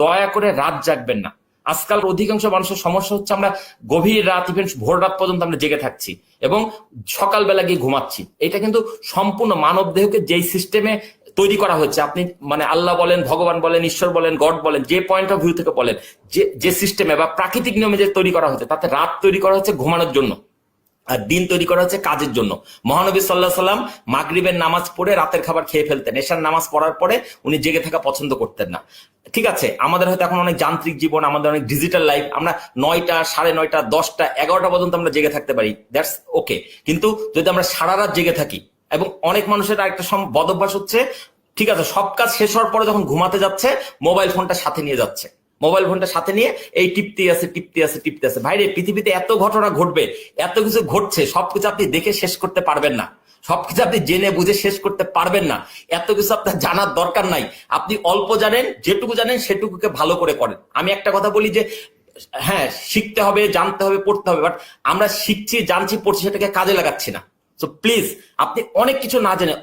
দয়া করে রাত জাগবেন না। আজকাল অধিকাংশ মানুষের সমস্যা হচ্ছে আমরা গভীর রাত ইভেন ভোর রাত পর্যন্ত আমরা জেগে থাকছি এবং সকালবেলা গিয়ে ঘুমাচ্ছি। এটা কিন্তু সম্পূর্ণ মানব দেহকে যেই সিস্টেমে তৈরি করা হচ্ছে, আপনি মানে আল্লাহ বলেন, ভগবান বলেন, ঈশ্বর বলেন, গড বলেন, যে পয়েন্ট অফ ভিউ থেকে বলেন, যে যে সিস্টেমে বা প্রাকৃতিক নিয়মে যে তৈরি করা হচ্ছে, তাতে রাত তৈরি করা হচ্ছে ঘুমানোর জন্য আর দিন তৈরি করা হচ্ছে কাজের জন্য। মহানবী সাল্লাহ সাল্লাম মাগরিবের নামাজ পড়ে রাতের খাবার খেয়ে ফেলতেন। এশার নামাজ পড়ার পরে উনি জেগে থাকা পছন্দ করতেন না। ঠিক আছে, আমাদের হয়তো এখন অনেক যান্ত্রিক জীবন, আমাদের অনেক ডিজিটাল লাইফ আমরা নয়টা, সাড়ে নয়টা, দশটা, এগারোটা পর্যন্ত আমরা জেগে থাকতে পারি দ্যাটস ওকে কিন্তু যদি আমরা সারা রাত জেগে থাকি, এবং অনেক মানুষের আরেকটা সম- বদভ্যাস হচ্ছে, ঠিক আছে, সব কাজ শেষ হওয়ার পরে যখন ঘুমাতে যাচ্ছে মোবাইল ফোনটা সাথে নিয়ে যাচ্ছে। মোবাইল ফোনটা সাথে নিয়ে এই টিপতে আছে টিপতে আছে টিপতে আছে। ভাইরে, পৃথিবীতে এত ঘটনা ঘটবে, এত কিছু ঘটছে, সবকিছু আপনি দেখে শেষ করতে পারবেন না। সবকিছু আপনি জেনে বুঝে শেষ করতে পারবেন না। এত কিছু আপনার জানার দরকার নাই। আপনি অল্প জানেন, যেটুকু জানেন সেটুকুকে ভালো করে করেন। আমি একটা কথা বলি যে হ্যাঁ শিখতে হবে, জানতে হবে, পড়তে হবে বাট আমরা শিখছি, জানছি, পড়ছি সেটাকে কাজে লাগাচ্ছি না। তো প্লিজ আপনি অনেক কিছু না জেনে